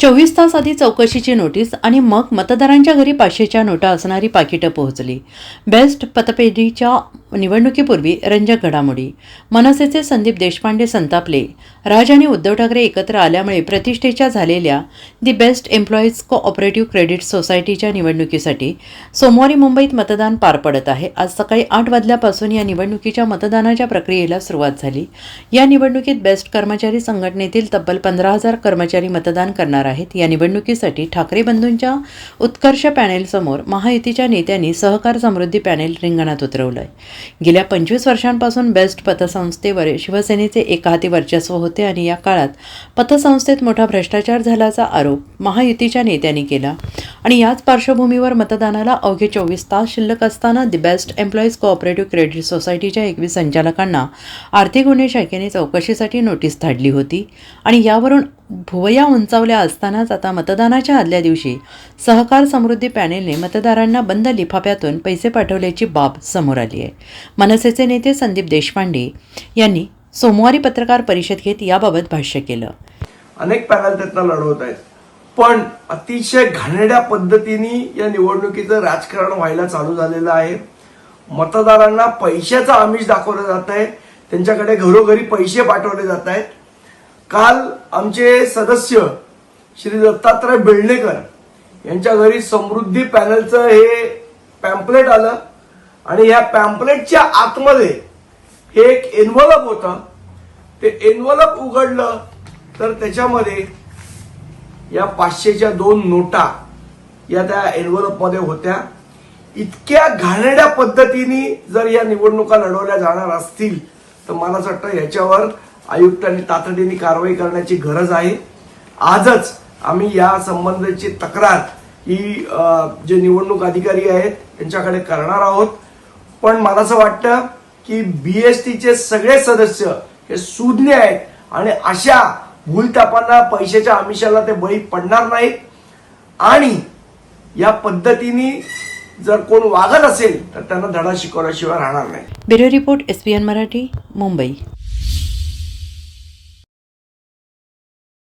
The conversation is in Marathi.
चोवीस तास आधी चौकशीची नोटीस आणि मग मतदारांच्या घरी पाचशेच्या नोटा असणारी पाकिटं पोहोचली. बेस्ट पतपेढीच्या निवडणुकीपूर्वी रंजक घडामोडी. मनसेचे संदीप देशपांडे संतापले. राज आणि उद्धव ठाकरे एकत्र आल्यामुळे प्रतिष्ठेच्या झालेल्या the BEST employees cooperative credit सोसायटीच्या निवडणुकीसाठी सोमवारी मुंबईत मतदान पार पडत आहे. आज सकाळी आठ वाजल्यापासून या निवडणुकीच्या मतदानाच्या प्रक्रियेला सुरुवात झाली. या निवडणुकीत बेस्ट कर्मचारी संघटनेतील तब्बल पंधरा हजार कर्मचारी मतदान करणार आहेत. या निवडणुकीसाठी ठाकरे बंधूंच्या उत्कर्ष पॅनेलसमोर महायुतीच्या नेत्यांनी सहकार समृद्धी पॅनेल रिंगणात उतरवलं आहे गेल्या पंचवीस वर्षांपासून बेस्ट पतसंस्थेवर शिवसेनेचे एकाहाती वर्चस्व होते आणि या काळात पतसंस्थेत मोठा भ्रष्टाचार झाल्याचा आरोप महायुतीच्या नेत्यांनी केला. आणि याच पार्श्वभूमीवर मतदानाला अवघे चोवीस तास शिल्लक असताना the BEST employees cooperative credit सोसायटीच्या एकवीस संचालकांना आर्थिक गुन्हे शाखेने चौकशीसाठी नोटीस धाडली होती. आणि यावरून भुवया उंचावल्या असतानाच आता मतदानाच्या आदल्या दिवशी सहकार समृद्धी पॅनेलने मतदारांना बंद लिफाफ्यातून पैसे पाठवल्याची बाब समोर आली आहे. मनसेचे नेते संदीप देशपांडे यांनी सोमवारी पत्रकार परिषद घेत याबाबत भाष्य केलं. अनेक पॅनल त्यातनं लढवत आहेत. पण अतिशय घाणेड्या पद्धतीने या निवडणुकीचं राजकारण व्हायला चालू झालेलं आहे. मतदारांना पैशाचं आमिष दाखवलं जात आहे. त्यांच्याकडे घरोघरी पैसे पाठवले जात आहेत. काल आमचे सदस्य श्री दत्तात्रय बेळणेकर यांच्या घरी समृद्धी पॅनलचं हे पॅम्पलेट आलं आणि ह्या पॅम्पलेटच्या आतमध्ये हे एक एन्व्हलप होतं. ते एन्व्हलप उघडलं तर त्याच्यामध्ये या पाचशेच्या दोन नोटा या त्या एन्व्हलपमध्ये होत्या. इतक्या घाणेड्या पद्धतीने जर या निवडणुका लढवल्या जाणार असतील तर मला असं वाटतं याच्यावर आयुक्तांनी तातडीने कारवाई करण्याची गरज आहे. आजच आम्ही या संबंधाची तक्रार ही जे निवडणूक अधिकारी आहेत त्यांच्याकडे करणार आहोत. पण मला असं वाटतं की बी एस टीचे सगळे सदस्य हे सुज्ञ आहेत आणि अशा भूलतापांना पैशाच्या आमिषाला ते बळी पडणार नाहीत. आणि या पद्धतीने जर कोण वागत असेल तर त्यांना धडा शिकवल्याशिवाय राहणार नाही. Bureau report S P N Marathi Mumbai.